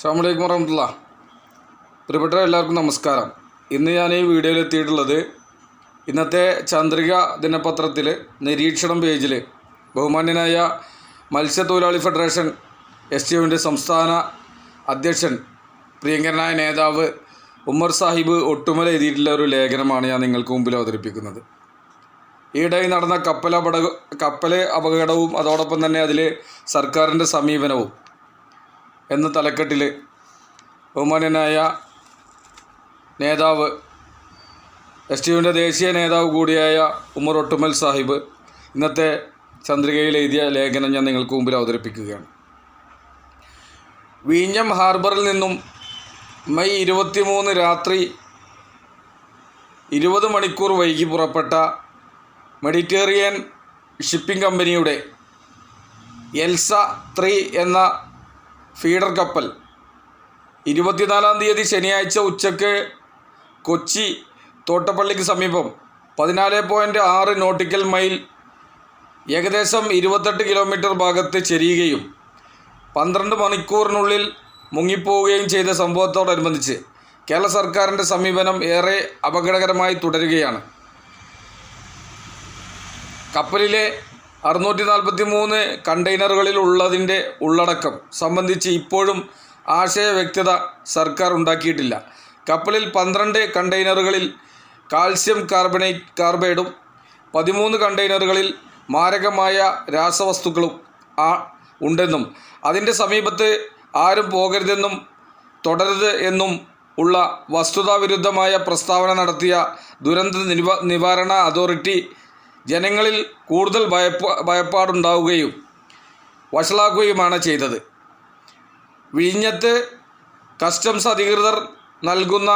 അസ്സാമലൈക്കും വറഹമുല്ല പ്രിയപ്പെട്ട എല്ലാവർക്കും നമസ്കാരം. ഇന്ന് ഞാൻ ഈ വീഡിയോയിൽ എത്തിയിട്ടുള്ളത് ഇന്നത്തെ ചന്ദ്രിക ദിനപത്രത്തിൽ നിരീക്ഷണം പേജിൽ ബഹുമാന്യനായ മത്സ്യത്തൊഴിലാളി ഫെഡറേഷൻ എസ് ടി യുവിന്റെ സംസ്ഥാന അധ്യക്ഷൻ പ്രിയങ്കരനായ നേതാവ് ഉമ്മർ സാഹിബ് ഒട്ടുമല എഴുതിയിട്ടുള്ള ഒരു ലേഖനമാണ് ഞാൻ നിങ്ങൾക്ക് മുമ്പിൽ അവതരിപ്പിക്കുന്നത്. ഈയിടെ നടന്ന കപ്പൽ അപകട കപ്പൽ അപകടവും അതോടൊപ്പം തന്നെ അതിൽ സർക്കാരിന്റെ സമീപനവും എന്ന തലക്കെട്ടിൽ ബഹുമാനനായ നേതാവ് എസ് ടി യുവിന്റെ ദേശീയ നേതാവ് കൂടിയായ ഉമർ ഒട്ടുമൽ സാഹിബ് ഇന്നത്തെ ചന്ദ്രികയിൽ എഴുതിയ ലേഖനം ഞാൻ നിങ്ങൾക്ക് മുമ്പിൽ അവതരിപ്പിക്കുകയാണ്. വീഞ്ഞം ഹാർബറിൽ നിന്നും മെയ് ഇരുപത്തിമൂന്ന് രാത്രി ഇരുപത് മണിക്കൂർ വൈകി പുറപ്പെട്ട മെഡിറ്റേറിയൻ ഷിപ്പിംഗ് കമ്പനിയുടെ എൽസ ത്രീ എന്ന ഫീഡർ കപ്പൽ. ഇരുപത്തിനാലാം തീയതി ശനിയാഴ്ച ഉച്ചയ്ക്ക് കൊച്ചി തോട്ടപ്പള്ളിക്ക് സമീപം പതിനാല് പോയിന്റ് ആറ് നോട്ടിക്കൽ മൈൽ ഏകദേശം ഇരുപത്തെട്ട് കിലോമീറ്റർ ഭാഗത്ത് ചെരിയുകയും പന്ത്രണ്ട് മണിക്കൂറിനുള്ളിൽ മുങ്ങിപ്പോവുകയും ചെയ്ത സംഭവത്തോടനുബന്ധിച്ച് കേരള സർക്കാരിന്റെ സമീപനം ഏറെ അപകടകരമായി തുടരുകയാണ്. കപ്പലിലെ അറുന്നൂറ്റി നാൽപ്പത്തി മൂന്ന് കണ്ടെയ്നറുകളിൽ ഉള്ളതിന്റെ ഉള്ളടക്കം സംബന്ധിച്ച് ഇപ്പോഴും ആശയ വ്യക്തത സർക്കാർ ഉണ്ടാക്കിയിട്ടില്ല. കപ്പലിൽ പന്ത്രണ്ട് കണ്ടെയ്നറുകളിൽ കാൽസ്യം കാർബണേറ്റ് കാർബൈഡും പതിമൂന്ന് കണ്ടെയ്നറുകളിൽ മാരകമായ രാസവസ്തുക്കളും ആ ഉണ്ടെന്നും അതിന്റെ സമീപത്ത് ആരും പോകരുതെന്നും തുടരുത് എന്നും ഉള്ള വസ്തുതാവിരുദ്ധമായ പ്രസ്താവന നടത്തിയ ദുരന്ത നിവ നിവാരണ അതോറിറ്റി ജനങ്ങളിൽ കൂടുതൽ ഭയപ്പ ഭയപ്പാടുണ്ടാവുകയും വഷളാക്കുകയുമാണ് ചെയ്തത്. വിഴിഞ്ഞത്ത് കസ്റ്റംസ് അധികൃതർ നൽകുന്ന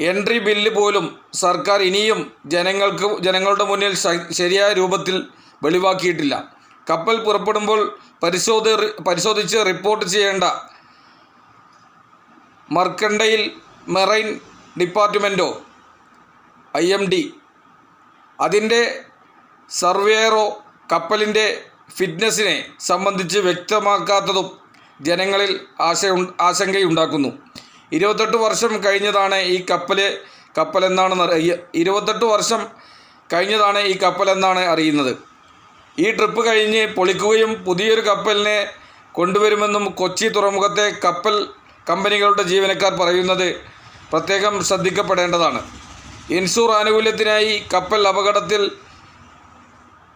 എൻട്രി ബില്ല് പോലും സർക്കാർ ഇനിയും ജനങ്ങൾക്ക് ജനങ്ങളുടെ മുന്നിൽ ശരിയായ രൂപത്തിൽ വെളിവാക്കിയിട്ടില്ല. കപ്പൽ പുറപ്പെടുമ്പോൾ പരിശോധ പരിശോധിച്ച് റിപ്പോർട്ട് ചെയ്യേണ്ട മർക്കണ്ടയിൽ മെറൈൻ ഡിപ്പാർട്ട്മെന്റോ ഐ എം ഡി അതിന്റെ സർവേയറോ കപ്പലിന്റെ ഫിറ്റ്നസ്സിനെ സംബന്ധിച്ച് വ്യക്തമാക്കാത്തതും ജനങ്ങളിൽ ആശ ആശങ്കയുണ്ടാക്കുന്നു. ഇരുപത്തെട്ട് വർഷം കഴിഞ്ഞതാണ് ഈ കപ്പൽ കപ്പലെന്നാണ് ഇരുപത്തെട്ട് വർഷം കഴിഞ്ഞതാണ് ഈ കപ്പലെന്നാണ് അറിയുന്നത്. ഈ ട്രിപ്പ് കഴിഞ്ഞ് പൊളിക്കുകയും പുതിയൊരു കപ്പലിനെ കൊണ്ടുവരുമെന്നും കൊച്ചി തുറമുഖത്തെ കപ്പൽ കമ്പനികളുടെ ജീവനക്കാർ പറയുന്നത് പ്രത്യേകം ശ്രദ്ധിക്കപ്പെടേണ്ടതാണ്. ഇൻഷൂർ ആനുകൂല്യത്തിനായി കപ്പൽ അപകടത്തിൽ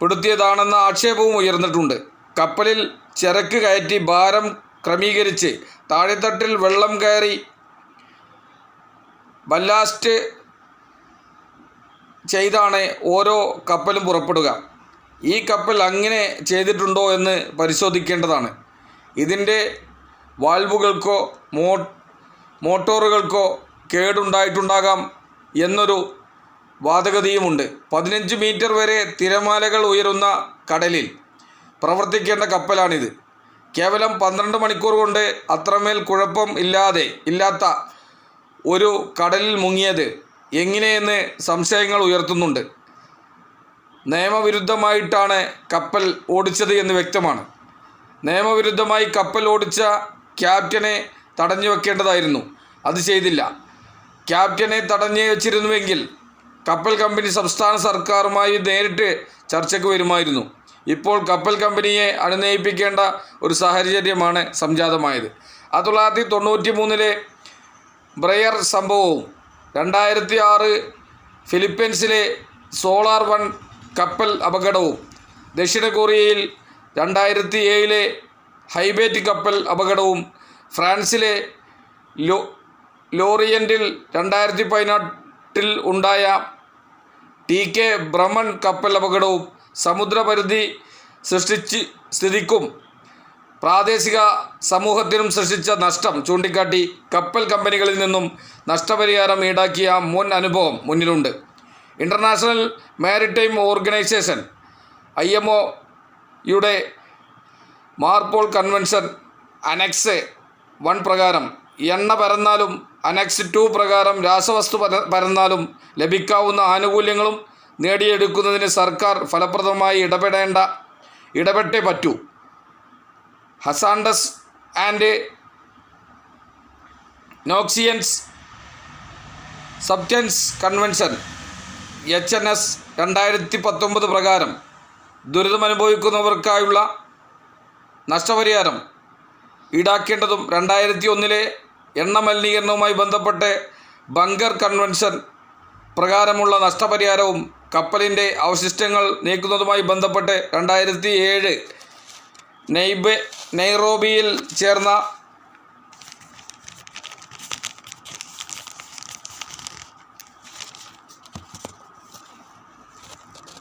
പെടുത്തിയതാണെന്ന ആക്ഷേപവും ഉയർന്നിട്ടുണ്ട്. കപ്പലിൽ ചരക്ക് കയറ്റി ഭാരം ക്രമീകരിച്ച് താഴെത്തട്ടിൽ വെള്ളം കയറി ബല്ലാസ്റ്റ് ചെയ്താണ് ഓരോ കപ്പലും പുറപ്പെടുക. ഈ കപ്പൽ അങ്ങനെ ചെയ്തിട്ടുണ്ടോ എന്ന് പരിശോധിക്കേണ്ടതാണ്. ഇതിന്റെ വാൽവുകൾക്കോ മോ മോട്ടോറുകൾക്കോ കേടുണ്ടായിട്ടുണ്ടാകാം എന്നൊരു വാദഗതിയുമുണ്ട്. പതിനഞ്ച് മീറ്റർ വരെ തിരമാലകൾ ഉയരുന്ന കടലിൽ പ്രവർത്തിക്കേണ്ട കപ്പലാണിത്. കേവലം പന്ത്രണ്ട് മണിക്കൂർ കൊണ്ട് അത്രമേൽ കുഴപ്പം ഇല്ലാതെ ഇല്ലാത്ത ഒരു കടലിൽ മുങ്ങിയത് എങ്ങനെയെന്ന് സംശയങ്ങൾ ഉയർത്തുന്നുണ്ട്. നിയമവിരുദ്ധമായിട്ടാണ് കപ്പൽ ഓടിച്ചത് എന്ന് വ്യക്തമാണ്. നിയമവിരുദ്ധമായി കപ്പൽ ഓടിച്ച ക്യാപ്റ്റനെ തടഞ്ഞു വെക്കേണ്ടതായിരുന്നു അത് ചെയ്തില്ല. ക്യാപ്റ്റനെ തടഞ്ഞു വെച്ചിരുന്നുവെങ്കിൽ കപ്പൽ കമ്പനി സംസ്ഥാന സർക്കാരുമായി നേരിട്ട് ചർച്ചയ്ക്ക് വരുമായിരുന്നു. ഇപ്പോൾ കപ്പൽ കമ്പനിയെ അനുനയിപ്പിക്കേണ്ട ഒരു സാഹചര്യമാണ് സംജാതമായത്. ആയിരത്തി തൊള്ളായിരത്തി തൊണ്ണൂറ്റി മൂന്നിലെ ബ്രയർ സംഭവവും രണ്ടായിരത്തി ആറ് ഫിലിപ്പീൻസിലെ സോളാർ വൺ കപ്പൽ അപകടവും ദക്ഷിണ കൊറിയയിൽ രണ്ടായിരത്തി ഏഴിലെ ഹൈബേറ്റ് കപ്പൽ അപകടവും ഫ്രാൻസിലെ ലോ ലോറിയന്റിൽ രണ്ടായിരത്തി പതിനെട്ടിൽ ഉണ്ടായ ടി കെ ബ്രഹ്മൻ കപ്പൽ അപകടവും സമുദ്രപരിധി സൃഷ്ടിച്ച് സ്ഥിതിക്കും. പ്രാദേശിക സമൂഹത്തിനും സൃഷ്ടിച്ച നഷ്ടം ചൂണ്ടിക്കാട്ടി കപ്പൽ കമ്പനികളിൽ നിന്നും നഷ്ടപരിഹാരം ഈടാക്കിയ മുൻ അനുഭവം മുന്നിലുണ്ട്. International maritime organisation I M ഒയുടെ മാർപോൾ കൺവെൻഷൻ അനക്സ് വൺ പ്രകാരം എണ്ണ പരന്നാലും അനക്സ് ടു പ്രകാരം രാസവസ്തു പര- പരന്നാലും ലഭിക്കാവുന്ന ആനുകൂല്യങ്ങളും നേടിയെടുക്കുന്നതിന് സർക്കാർ ഫലപ്രദമായി ഇടപെടേണ്ട ഇടപെട്ടേ പറ്റൂ. Hazardous and noxious substances convention H N S രണ്ടായിരത്തി പത്തൊമ്പത് പ്രകാരം ദുരിതമനുഭവിക്കുന്നവർക്കായുള്ള നഷ്ടപരിഹാരം ഈടാക്കേണ്ടതും രണ്ടായിരത്തി ഒന്നിലെ എണ്ണ മലിനീകരണവുമായി ബന്ധപ്പെട്ട് ബങ്കർ കൺവെൻഷൻ പ്രകാരമുള്ള നഷ്ടപരിഹാരവും കപ്പലിന്റെ അവശിഷ്ടങ്ങൾ നീക്കുന്നതുമായി ബന്ധപ്പെട്ട് രണ്ടായിരത്തി ഏഴ് നെയ്ബെ നെയ്റോബിയിൽ ചേർന്ന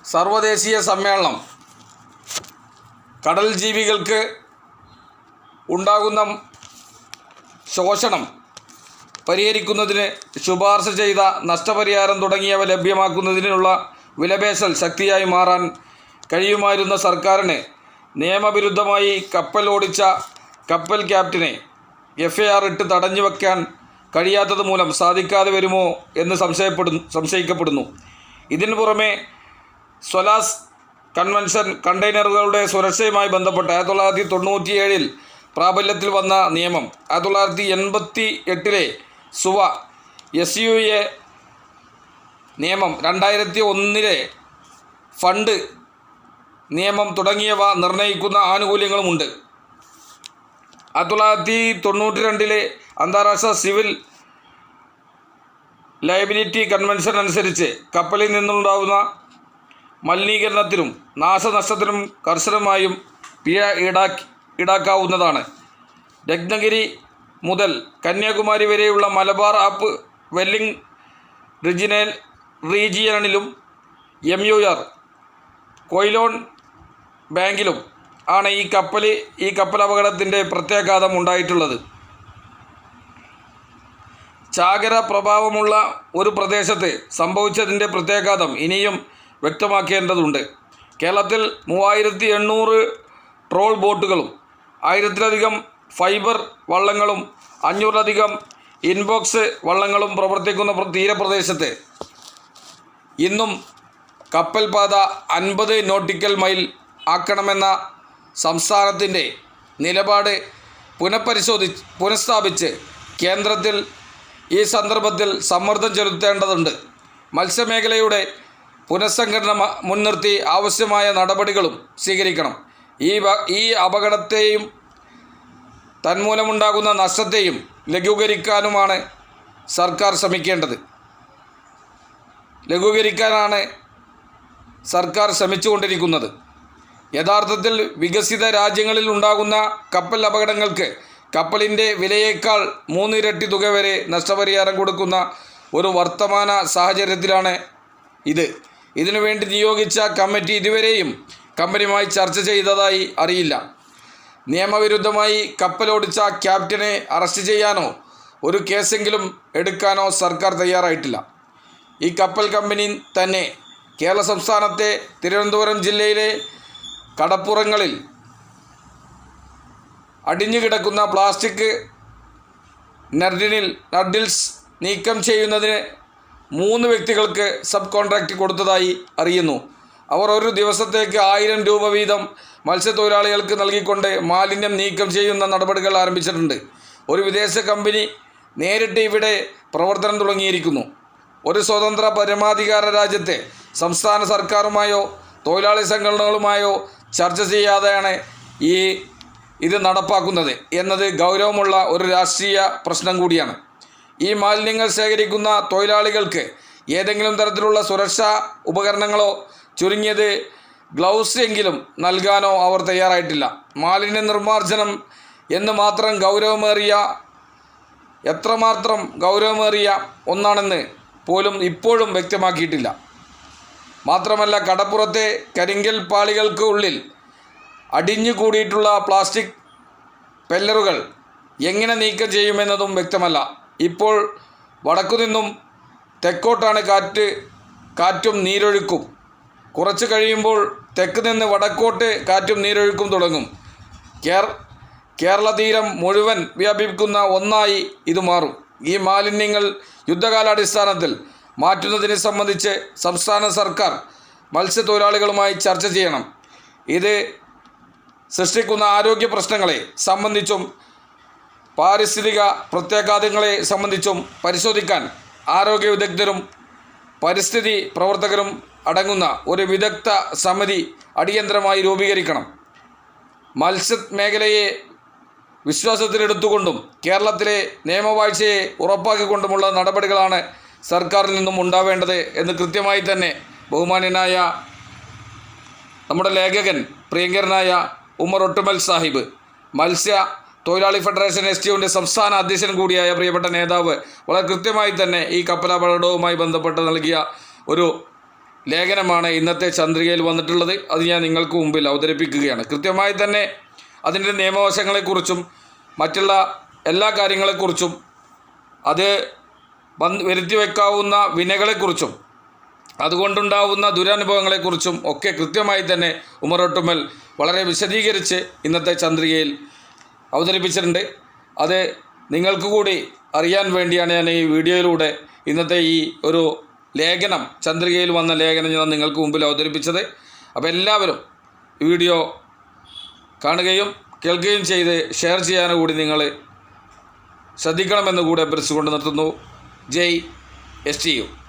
സർവദേശീയ സമ്മേളനം കടൽ ജീവികൾക്ക് ഉണ്ടാകുന്ന ശോഷണം. പരിഹരിക്കുന്നതിന് ശുപാർശ ചെയ്ത നഷ്ടപരിഹാരം തുടങ്ങിയവ ലഭ്യമാക്കുന്നതിനുള്ള വിലപേശൽ ശക്തിയായി മാറാൻ കഴിയുമായിരുന്ന സർക്കാരിന് നിയമവിരുദ്ധമായി കപ്പൽ ഓടിച്ച കപ്പൽ ക്യാപ്റ്റനെ എഫ് ഐ ആർ ഇട്ട് തടഞ്ഞു വയ്ക്കാൻ കഴിയാത്തത് മൂലം സാധിക്കാതെ വരുമോ എന്ന് സംശയപ്പെടുന്നു സംശയിക്കപ്പെടുന്നു. ഇതിനു പുറമെ സ്വലാസ് കൺവെൻഷൻ കണ്ടെയ്നറുകളുടെ സുരക്ഷയുമായി ബന്ധപ്പെട്ട് ആയിരത്തി തൊള്ളായിരത്തി തൊണ്ണൂറ്റിയേഴിൽ പ്രാബല്യത്തിൽ വന്ന നിയമം ആയിരത്തി തൊള്ളായിരത്തി എൺപത്തി എട്ടിലെ സുവ എസ് യു എ നിയമം രണ്ടായിരത്തി ഒന്നിലെ ഫണ്ട് നിയമം തുടങ്ങിയവ നിർണയിക്കുന്ന ആനുകൂല്യങ്ങളുമുണ്ട്. ആയിരത്തി തൊള്ളായിരത്തി തൊണ്ണൂറ്റി രണ്ടിലെ അന്താരാഷ്ട്ര സിവിൽ ലയബിലിറ്റി കൺവെൻഷൻ അനുസരിച്ച് കപ്പലിൽ നിന്നുണ്ടാകുന്ന മലിനീകരണത്തിനും നാശനഷ്ടത്തിനും കർശനമായും പിഴ ഈടാക്കി ഈടാക്കാവുന്നതാണ്. രത്നഗിരി മുതൽ കന്യാകുമാരി വരെയുള്ള മലബാർ ആപ്പ് വെല്ലിംഗ് റിജിനൽ റീജിയണിലും എം യു ആർ കൊയിലോൺ ബാങ്കിലും ആണ് ഈ കപ്പൽ ഈ കപ്പൽ അപകടത്തിന്റെ പ്രത്യാഘാതം ഉണ്ടായിട്ടുള്ളത്. ചാകര പ്രഭാവമുള്ള ഒരു പ്രദേശത്ത് സംഭവിച്ചതിന്റെ പ്രത്യാഘാതം ഇനിയും വ്യക്തമാക്കേണ്ടതുണ്ട്. കേരളത്തിൽ മൂവായിരത്തി എണ്ണൂറ് ട്രോൾ ബോട്ടുകളും ആയിരത്തിലധികം ഫൈബർ വള്ളങ്ങളും അഞ്ഞൂറിലധികം ഇൻബോക്സ് വള്ളങ്ങളും പ്രവർത്തിക്കുന്ന പ്ര- തീരപ്രദേശത്ത് ഇന്നും കപ്പൽപാത അൻപത് നോട്ടിക്കൽ മൈൽ ആക്കണമെന്ന സംസ്ഥാനത്തിന്റെ നിലപാട് പുനഃപരിശോധി പുനഃസ്ഥാപിച്ച് കേന്ദ്രത്തിൽ ഈ സന്ദർഭത്തിൽ സമ്മർദ്ദം ചെലുത്തേണ്ടതുണ്ട്. മത്സ്യമേഖലയുടെ പുനഃസംഘടന മുൻനിർത്തി ആവശ്യമായ നടപടികളും സ്വീകരിക്കണം. ഈ ഈ അപകടത്തെയും തന്മൂലമുണ്ടാകുന്ന നഷ്ടത്തെയും ലഘൂകരിക്കാനുമാണ് സർക്കാർ ശ്രമിക്കേണ്ടത്. ലഘൂകരിക്കാനാണ് സർക്കാർ ശ്രമിച്ചുകൊണ്ടിരിക്കുന്നത്. യഥാർത്ഥത്തിൽ വികസിത രാജ്യങ്ങളിൽ ഉണ്ടാകുന്ന കപ്പൽ അപകടങ്ങൾക്ക് കപ്പലിന്റെ വിലയേക്കാൾ മൂന്നിരട്ടി തുക വരെ നഷ്ടപരിഹാരം കൊടുക്കുന്ന ഒരു വർത്തമാന സാഹചര്യത്തിലാണ് ഇത്. ഇതിനുവേണ്ടി നിയോഗിച്ച കമ്മിറ്റി ഇതുവരെയും കമ്പനിയുമായി ചർച്ച ചെയ്തതായി അറിയില്ല. നിയമവിരുദ്ധമായി കപ്പലോടിച്ച ക്യാപ്റ്റനെ അറസ്റ്റ് ചെയ്യാനോ ഒരു കേസെങ്കിലും എടുക്കാനോ സർക്കാർ തയ്യാറായിട്ടില്ല. ഈ കപ്പൽ കമ്പനി തന്നെ കേരള സംസ്ഥാനത്തെ തിരുവനന്തപുരം ജില്ലയിലെ കടപ്പുറങ്ങളിൽ അടിഞ്ഞുകിടക്കുന്ന പ്ലാസ്റ്റിക് നർഡിനിൽ നഡിൽസ് നീക്കം ചെയ്യുന്നതിന് മൂന്ന് വ്യക്തികൾക്ക് സബ് കോൺട്രാക്റ്റ് കൊടുത്തതായി അറിയുന്നു. അവർ ഒരു ദിവസത്തേക്ക് ആയിരം രൂപ വീതം മത്സ്യത്തൊഴിലാളികൾക്ക് നൽകിക്കൊണ്ട് മാലിന്യം നീക്കം ചെയ്യുന്ന നടപടികൾ ആരംഭിച്ചിട്ടുണ്ട്. ഒരു വിദേശ കമ്പനി നേരിട്ട് ഇവിടെ പ്രവർത്തനം തുടങ്ങിയിരിക്കുന്നു. ഒരു സ്വതന്ത്ര പരമാധികാര രാജ്യത്തെ സംസ്ഥാന സർക്കാരുമായോ തൊഴിലാളി സംഘടനകളുമായോ ചർച്ച ചെയ്യാതെയാണ് ഈ ഇത് നടപ്പാക്കുന്നത് എന്നത് ഗൗരവമുള്ള ഒരു രാഷ്ട്രീയ പ്രശ്നം കൂടിയാണ്. ഈ മാലിന്യങ്ങൾ ശേഖരിക്കുന്ന തൊഴിലാളികൾക്ക് ഏതെങ്കിലും തരത്തിലുള്ള സുരക്ഷാ ഉപകരണങ്ങളോ ചുരുങ്ങിയത് ഗ്ലൗസ് എങ്കിലും നൽകാനോ അവർ തയ്യാറായിട്ടില്ല. മാലിന്യ നിർമ്മാർജനം എന്ന് മാത്രം ഗൗരവമേറിയ എത്രമാത്രം ഗൗരവമേറിയ ഒന്നാണെന്ന് പോലും ഇപ്പോഴും വ്യക്തമാക്കിയിട്ടില്ല. മാത്രമല്ല കടപ്പുറത്തെ കരിങ്കൽ പാളികൾക്ക് ഉള്ളിൽ അടിഞ്ഞു കൂടിയിട്ടുള്ള പ്ലാസ്റ്റിക് പെല്ലറുകൾ എങ്ങനെ നീക്കം ചെയ്യുമെന്നതും വ്യക്തമല്ല. ഇപ്പോൾ വടക്കുനിന്നും തെക്കോട്ടാണ് കാറ്റ് കാറ്റും നീരൊഴുക്കും. കുറച്ച് കഴിയുമ്പോൾ തെക്ക് നിന്ന് വടക്കോട്ട് കാറ്റും നീരൊഴുക്കും തുടങ്ങും. കേർ കേരള തീരം മുഴുവൻ വ്യാപിക്കുന്ന ഒന്നായി ഇത് മാറും. ഈ മാലിന്യങ്ങൾ യുദ്ധകാലാടിസ്ഥാനത്തിൽ മാറ്റുന്നതിനെ സംബന്ധിച്ച് സംസ്ഥാന സർക്കാർ മത്സ്യത്തൊഴിലാളികളുമായി ചർച്ച ചെയ്യണം. ഇത് സൃഷ്ടിക്കുന്ന ആരോഗ്യ പ്രശ്നങ്ങളെ സംബന്ധിച്ചും പാരിസ്ഥിതിക പ്രത്യാഘാതങ്ങളെ സംബന്ധിച്ചും പരിശോധിക്കാൻ ആരോഗ്യ വിദഗ്ധരും പരിസ്ഥിതി പ്രവർത്തകരും അടങ്ങുന്ന ഒരു വിദഗ്ധ സമിതി അടിയന്തരമായി രൂപീകരിക്കണം. മത്സ്യ മേഖലയെ വിശ്വാസത്തിലെടുത്തുകൊണ്ടും കേരളത്തിലെ നിയമവാഴ്ചയെ ഉറപ്പാക്കിക്കൊണ്ടുമുള്ള നടപടികളാണ് സർക്കാരിൽ നിന്നും ഉണ്ടാവേണ്ടത് എന്ന് കൃത്യമായി തന്നെ ബഹുമാന്യനായ നമ്മുടെ ലേഖകൻ പ്രിയങ്കരനായ ഉമർ ഒട്ടുമൽ സാഹിബ് മത്സ്യ തൊഴിലാളി ഫെഡറേഷൻ എസ് ടി യുവിന്റെ സംസ്ഥാന അധ്യക്ഷൻ കൂടിയായ പ്രിയപ്പെട്ട നേതാവ് വളരെ കൃത്യമായി തന്നെ ഈ കപ്പലപകടവുമായി ബന്ധപ്പെട്ട് നൽകിയ ഒരു ലേഖനമാണ് ഇന്നത്തെ ചന്ദ്രികയിൽ വന്നിട്ടുള്ളത്. അത് ഞാൻ നിങ്ങൾക്ക് മുമ്പിൽ അവതരിപ്പിക്കുകയാണ്. കൃത്യമായി തന്നെ അതിന്റെ നിയമവശങ്ങളെക്കുറിച്ചും മറ്റുള്ള എല്ലാ കാര്യങ്ങളെക്കുറിച്ചും അത് വന്ന് വരുത്തി വെക്കാവുന്ന വിനകളെക്കുറിച്ചും അതുകൊണ്ടുണ്ടാവുന്ന ദുരനുഭവങ്ങളെക്കുറിച്ചും ഒക്കെ കൃത്യമായി തന്നെ ഉമറൊട്ടുമൽ വളരെ വിശദീകരിച്ച് ഇന്നത്തെ ചന്ദ്രികയിൽ അവതരിപ്പിച്ചിട്ടുണ്ട്. അത് നിങ്ങൾക്ക് കൂടി അറിയാൻ വേണ്ടിയാണ് ഞാൻ ഈ വീഡിയോയിലൂടെ ഇന്നത്തെ ഈ ഒരു ലേഖനം ചന്ദ്രികയിൽ വന്ന ലേഖനം ഞാൻ നിങ്ങൾക്ക് മുമ്പിൽ അവതരിപ്പിച്ചത്. അപ്പോൾ എല്ലാവരും വീഡിയോ കാണുകയും കേൾക്കുകയും ചെയ്ത് ഷെയർ ചെയ്യാൻ കൂടി നിങ്ങൾ ശ്രദ്ധിക്കണമെന്ന് കൂടെ അഭ്യർത്ഥിച്ചുകൊണ്ട് നിർത്തുന്നു. ജയ് എസ് ടി യു.